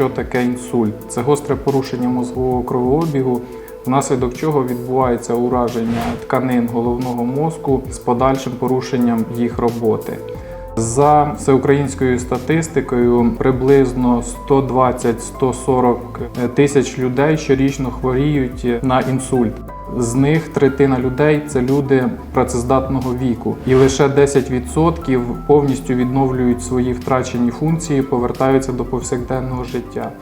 що таке інсульт. Це гостре порушення мозгового кровообігу, внаслідок чого відбувається ураження тканин головного мозку з подальшим порушенням їх роботи. За всеукраїнською статистикою, приблизно 120-140 тисяч людей щорічно хворіють на інсульт. З них третина людей це люди працездатного віку, і лише 10% повністю відновлюють свої втрачені функції, повертаються до повсякденного життя.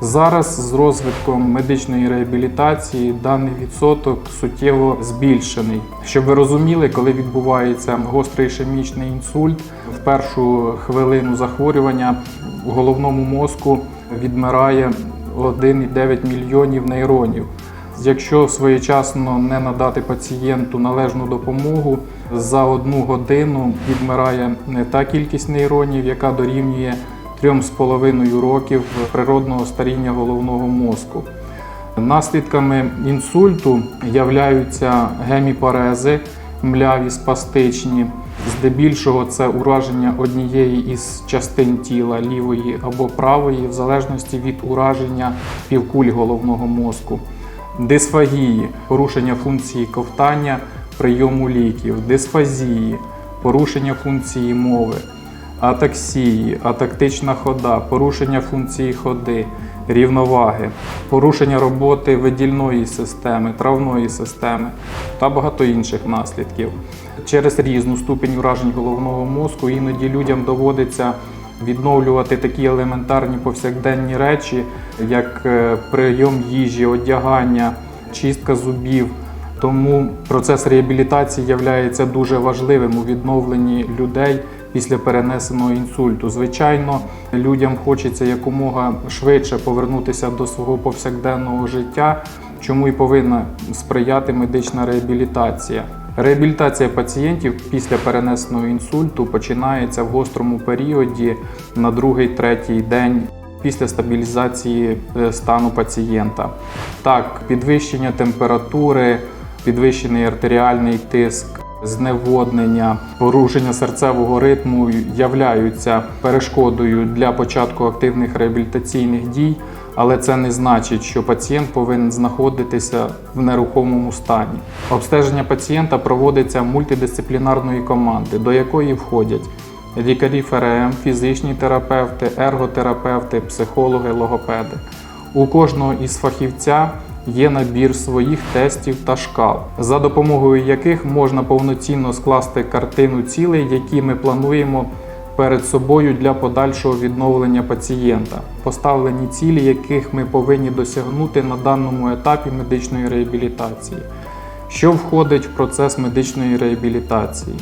Зараз з розвитком медичної реабілітації даний відсоток суттєво збільшений. Щоб ви розуміли, коли відбувається гострий ішемічний інсульт, в першу хвилину захворювання в головному мозку відмирає 1,9 мільйонів нейронів. Якщо своєчасно не надати пацієнту належну допомогу, за одну годину відмирає та кількість нейронів, яка дорівнює 3,5 років природного старіння головного мозку. Наслідками інсульту являються геміпарези, мляві, спастичні. Здебільшого це ураження однієї із частин тіла лівої або правої, в залежності від ураження півкуль головного мозку. Дисфагії, порушення функції ковтання, прийому ліків, дисфазії, порушення функції мови, атаксії, атактична хода, порушення функції ходи, рівноваги, порушення роботи видільної системи, травної системи та багато інших наслідків. Через різну ступінь уражень головного мозку іноді людям доводиться відновлювати такі елементарні повсякденні речі, як е, прийом їжі, одягання, чистка зубів. Тому процес реабілітації є дуже важливим у відновленні людей після перенесеного інсульту. Звичайно, людям хочеться якомога швидше повернутися до свого повсякденного життя, чому і повинна сприяти медична реабілітація. Реабілітація пацієнтів після перенесеного інсульту починається в гострому періоді на другий-третій день після стабілізації е, стану пацієнта. Так, підвищення температури, підвищений артеріальний тиск, зневоднення, порушення серцевого ритму являються перешкодою для початку активних реабілітаційних дій, але це не значить, що пацієнт повинен знаходитися в нерухомому стані. Обстеження пацієнта проводиться мультидисциплінарної команди, до якої входять лікарі ФРМ, фізичні терапевти, ерготерапевти, психологи, логопеди. У кожного із фахівця є набір своїх тестів та шкал, за допомогою яких можна повноцінно скласти картину цілей, які ми плануємо перед собою для подальшого відновлення пацієнта, поставлені цілі, яких ми повинні досягнути на даному етапі медичної реабілітації. Що входить в процес медичної реабілітації?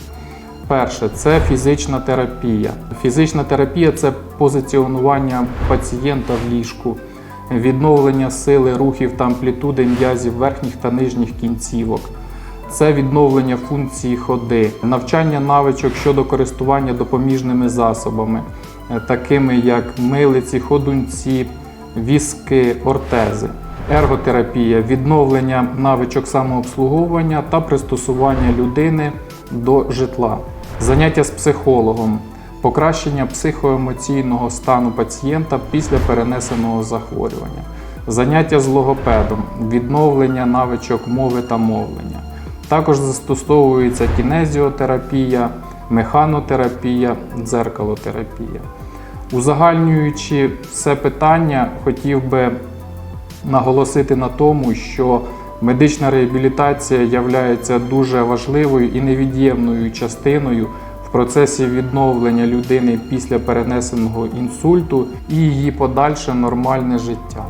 Перше це фізична терапія. Фізична терапія це позиціонування пацієнта в ліжку, відновлення сили рухів та амплітуди м'язів верхніх та нижніх кінцівок. Це відновлення функції ходи, навчання навичок щодо користування допоміжними засобами, е, такими як милиці, ходунці, візки, ортези. Ерготерапія відновлення навичок самообслуговування та пристосування людини до житла. Заняття з психологом, покращення психоемоційного стану пацієнта після перенесеного захворювання, заняття з логопедом, відновлення навичок мови та мовлення. Також застосовується кінезіотерапія, механотерапія, дзеркалотерапія. Узагальнюючи все питання, хотів би наголосити на тому, що медична реабілітація є дуже важливою і невід'ємною частиною в процесі відновлення людини після перенесеного інсульту і її подальше нормальне життя.